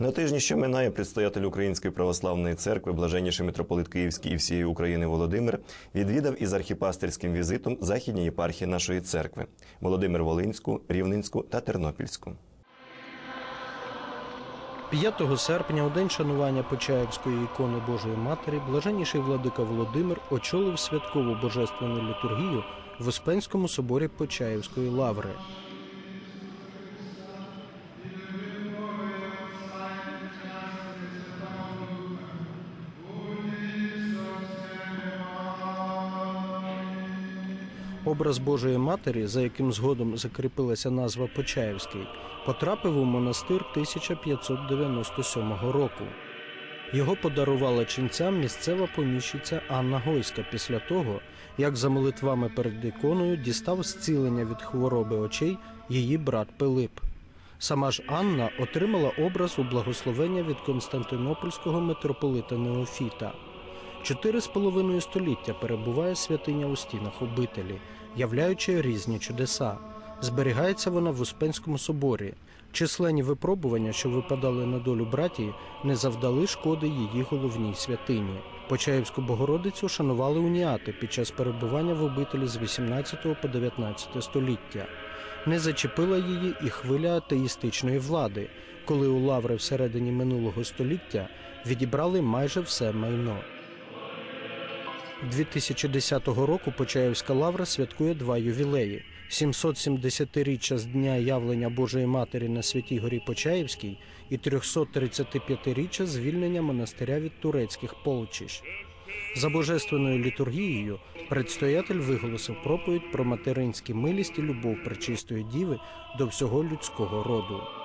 На тижні, що минає, предстоятель Української православної церкви, блаженніший митрополит Київський і всієї України Володимир відвідав із архіпастерським візитом західні єпархії нашої церкви Володимир Волинську, Рівненську та Тернопільську. 5 серпня, у день шанування Почаївської ікони Божої Матері, блаженніший владика Володимир очолив святкову божественну літургію в Успенському соборі Почаївської лаври. Образ Божої Матері, за яким згодом закріпилася назва Почаївський, потрапив у монастир 1597 року. Його подарувала ченцям місцева поміщиця Анна Гойська після того, як за молитвами перед іконою дістав зцілення від хвороби очей її брат Пилип. Сама ж Анна отримала образ у благословення від Константинопольського митрополита Неофіта. Чотири з половиною століття перебуває святиня у стінах обителі, являючи різні чудеса. Зберігається вона в Успенському соборі. Численні випробування, що випадали на долю братії, не завдали шкоди її головній святині. Почаївську Богородицю шанували уніати під час перебування в обителі з 18 по 19 століття. Не зачепила її і хвиля атеїстичної влади, коли у лаври всередині минулого століття відібрали майже все майно. 2010 року Почаївська лавра святкує два ювілеї: 770-річчя з дня явлення Божої Матері на Святій Горі Почаївській і 335-річчя звільнення монастиря від турецьких полчищ. За божественною літургією предстоятель виголосив проповідь про материнські милість і любов Пречистої Діви до всього людського роду.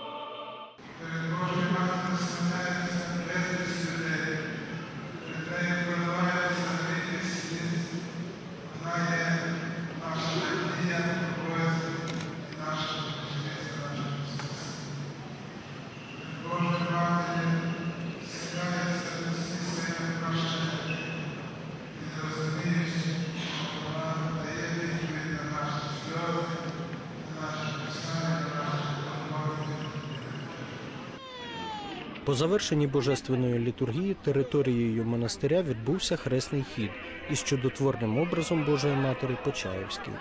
По завершенні божественної літургії територією монастиря відбувся хресний хід із чудотворним образом Божої Матері Почаївській.